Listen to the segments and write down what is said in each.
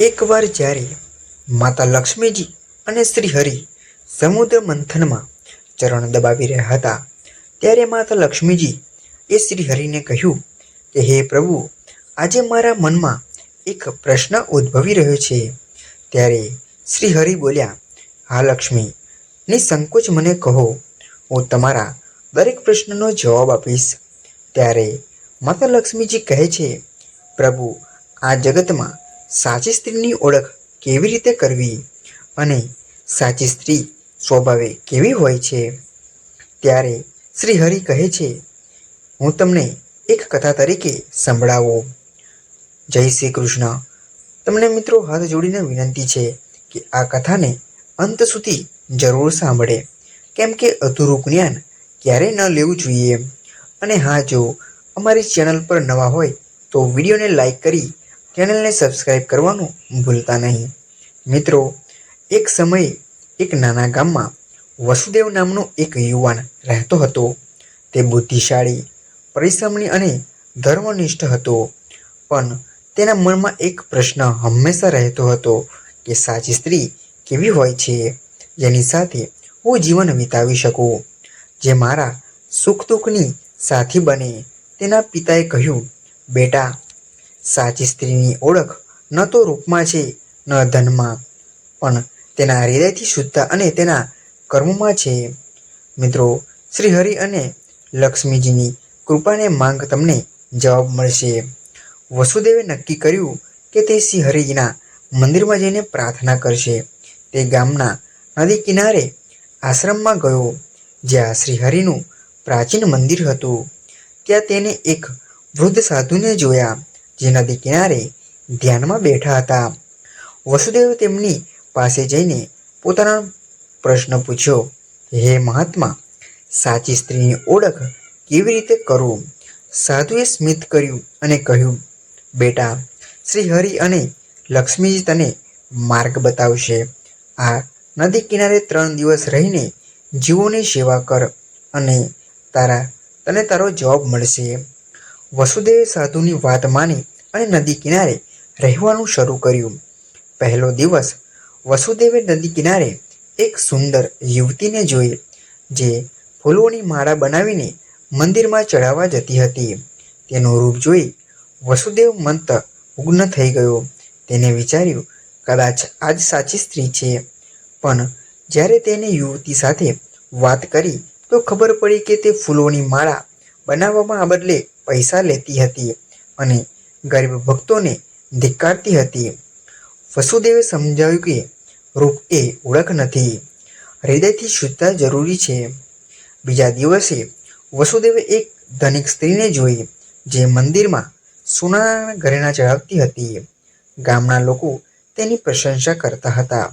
એકવાર જ્યારે માતા લક્ષ્મીજી અને શ્રી હરિ સમુદ્ર મંથનમાં ચરણ દબાવી રહ્યા હતા, ત્યારે માતા લક્ષ્મીજી એ શ્રી હરિને કહ્યું કે, હે પ્રભુ, આજે મારા મનમાં એક પ્રશ્ન ઉદ્ભવી રહ્યો છે. ત્યારે શ્રી હરિ બોલ્યા, હા લક્ષ્મી, નિસંકોચ મને કહો, હું તમારા દરેક પ્રશ્નનો જવાબ આપીશ. ત્યારે માતા લક્ષ્મીજી કહે છે, પ્રભુ, આ જગતમાં સાચી સ્ત્રીની ઓળખ કેવી રીતે કરવી અને સાચી સ્ત્રી સ્વભાવે કેવી હોય છે? ત્યારે શ્રી હરિ કહે છે, હું તમને એક કથા તરીકે સંભળાવો. જય શ્રી કૃષ્ણ. તમને મિત્રો હાથ જોડીને વિનંતી છે કે આ કથાને અંત સુધી જરૂર સાંભળે. કેમ કે અધૂરું જ્ઞાન ક્યારેય ન લેવું જોઈએ. અને હા, જો અમારી ચેનલ પર નવા હોય તો વિડીયોને લાઈક કરી ચેનલને સબસ્ક્રાઈબ કરવાનું ભૂલતા નહીં. મિત્રો, એક સમયે એક નાના ગામમાં વસુદેવ નામનો એક યુવાન રહેતો હતો. તે બુદ્ધિશાળી પરિશ્રમણી અને ધર્મનિષ્ઠ હતો. પણ તેના મનમાં એક પ્રશ્ન હંમેશા રહેતો હતો કે સાચી સ્ત્રી કેવી હોય છે? જેની સાથે હું જીવન વિતાવી શકું? જે મારા સુખ દુઃખની સાથી બને. તેના પિતાએ કહ્યું, બેટા સાચી સ્ત્રીની ઓળખ ન તો રૂપમાં છે, ન ધનમાં. પણ તેના હૃદયથી શુદ્ધતા અને તેના કર્મમાં છે. મિત્રો શ્રી હરિ અને લક્ષ્મીજીની કૃપાને માંગ તમને જવાબ મળશે. વસુદેવે નક્કી કર્યું કે તે શ્રી હરિજીના મંદિરમાં જઈને પ્રાર્થના કરશે. તે ગામના નદી કિનારે આશ્રમમાં ગયો, જ્યાં શ્રી હરિનું પ્રાચીન મંદિર હતું. ત્યાં તેને એક વૃદ્ધ સાધુને જોયા. જે નદી કિનારે ધ્યાનમાં બેઠા હતા. વસુદેવ તેમની પાસે જઈને પોતાનો પ્રશ્ન પૂછ્યો, હે મહાત્મા, સાચી સ્ત્રીની ઓળખ કેવી રીતે કરવું સાધુએ સ્મિત કર્યું અને કહ્યું, બેટા, શ્રી હરિ અને લક્ષ્મીજી તને માર્ગ બતાવશે. આ નદી કિનારે ત્રણ દિવસ રહીને જીવોની સેવા કર અને તારા, તને તારો જવાબ મળશે. વસુદેવે સાધુની વાત માની અને નદી કિનારે રહેવાનું શરૂ કર્યું. પહેલો દિવસ વસુદેવે નદી કિનારે એક સુંદર યુવતીને જોઈ, જે ફૂલોની માળા બનાવીને મંદિરમાં ચઢાવવા જતી હતી. તેનું રૂપ જોઈ વસુદેવ મંત ઉગ્ન થઈ ગયો. તેને વિચાર્યું, કદાચ આજ સાચી સ્ત્રી છે. પણ જ્યારે તેને યુવતી સાથે વાત કરી, તો ખબર પડી કે તે ફૂલોની માળા બનાવવામાં બદલે પૈસા લેતી હતી અને ગરીબ ભક્તોને ધિક્કારતી હતી. વસુદેવે સમજાવ્યું કે રૂપ એ ઓળખ નથી. હૃદયથી શુદ્ધતા જરૂરી છે. બીજા દિવસે વસુદેવે એક ધનિક સ્ત્રીને જોઈ, જે મંદિરમાં સોનાના ઘરેણા ચડાવતી હતી. ગામના લોકો તેની પ્રશંસા કરતા હતા.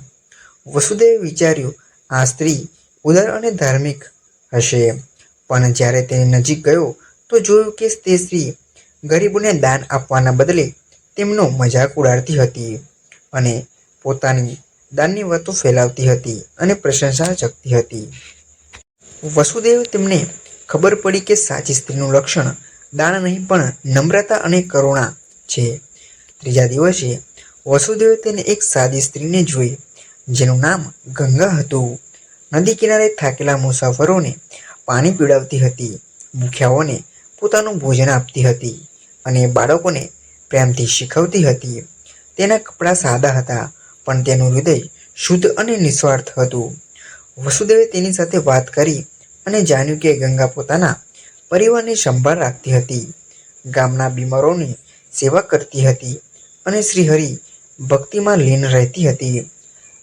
વસુદેવે વિચાર્યું, આ સ્ત્રી ઉદાર અને ધાર્મિક હશે. પણ જ્યારે તેની નજીક ગયો, તો જોયું કે તે સ્ત્રી ગરીબોને દાન આપવાના બદલે તેમનો મજાક ઉડાડતી હતી અને પોતાની દાનની વાતો ફેલાવતી હતી અને પ્રશંસા જગતી હતી. વસુદેવ તેમને ખબર પડી કે સાચી સ્ત્રીનું લક્ષણ દાન નહીં, પણ નમ્રતા અને કરુણા છે. ત્રીજા દિવસે વસુદેવ તેને એક સાદી સ્ત્રીને જોઈ, જેનું નામ ગંગા હતું. નદી કિનારે થાકેલા મુસાફરોને પાણી પીવડાવતી હતી. ભૂખ્યાઓને પોતાનું ભોજન આપતી હતી અને બાળકોને પ્રેમથી શીખવતી હતી. તેના કપડાં સાદા હતા, પણ તેનું હૃદય શુદ્ધ અને નિસ્વાર્થ હતું. વસુદેવે તેની સાથે વાત કરી અને જાણ્યું કે ગંગા પોતાના પરિવારની સંભાળ રાખતી હતી. ગામના બીમારોની સેવા કરતી હતી અને શ્રીહરિ ભક્તિમાં લીન રહેતી હતી.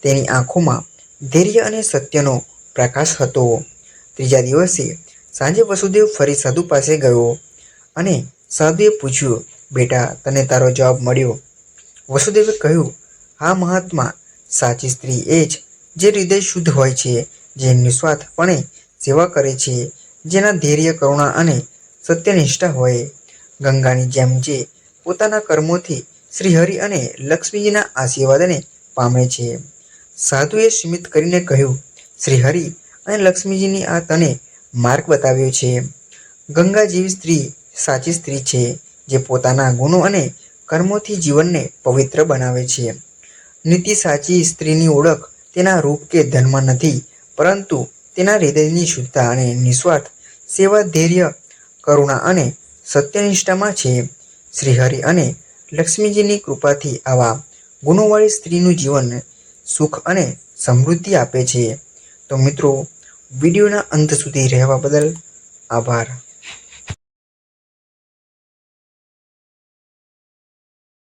તેની આંખોમાં ધૈર્ય અને સત્યનો પ્રકાશ હતો. ત્રીજા દિવસે સાંજે વસુદેવ ફરી સાધુ પાસે ગયો અને સાધુએ પૂછ્યું, બેટા, તને તારો જવાબ મળ્યો. વસુદેવે કહ્યું, હા, મહાત્મા, સાચી સ્ત્રી એ જ જે હૃદય શુદ્ધ હોય છે, જે નિસ્વાર્થપણે સેવા કરે છે, જેના ધૈર્ય, કરુણા અને સત્યનિષ્ઠા હોય. ગંગાની જેમ જે પોતાના કર્મોથી શ્રીહરિ અને લક્ષ્મીજીના આશીર્વાદને પામે છે. સાધુએ સ્મિત કરીને કહ્યું, શ્રીહરિ અને લક્ષ્મીજીની આ તને માર્ગ બતાવ્યો છે. ગંગા જેવી સ્ત્રી સાચી સ્ત્રી છે, જે પોતાના ગુણો અને કર્મોથી જીવનને પવિત્ર બનાવે છે. નીતિ સાચી સ્ત્રીની ઓળખ તેના રૂપ કે ધનમાં નથી, પરંતુ તેના હૃદયની શુદ્ધતા અને નિસ્વાર્થ સેવા, ધૈર્ય, કરુણા અને સત્યનિષ્ઠામાં છે. શ્રીહરિ અને લક્ષ્મીજીની કૃપાથી આવા ગુણોવાળી સ્ત્રીનું જીવન સુખ અને સમૃદ્ધિ આપે છે. તો મિત્રો વિડીયોના અંત સુધી રહેવા બદલ આભાર.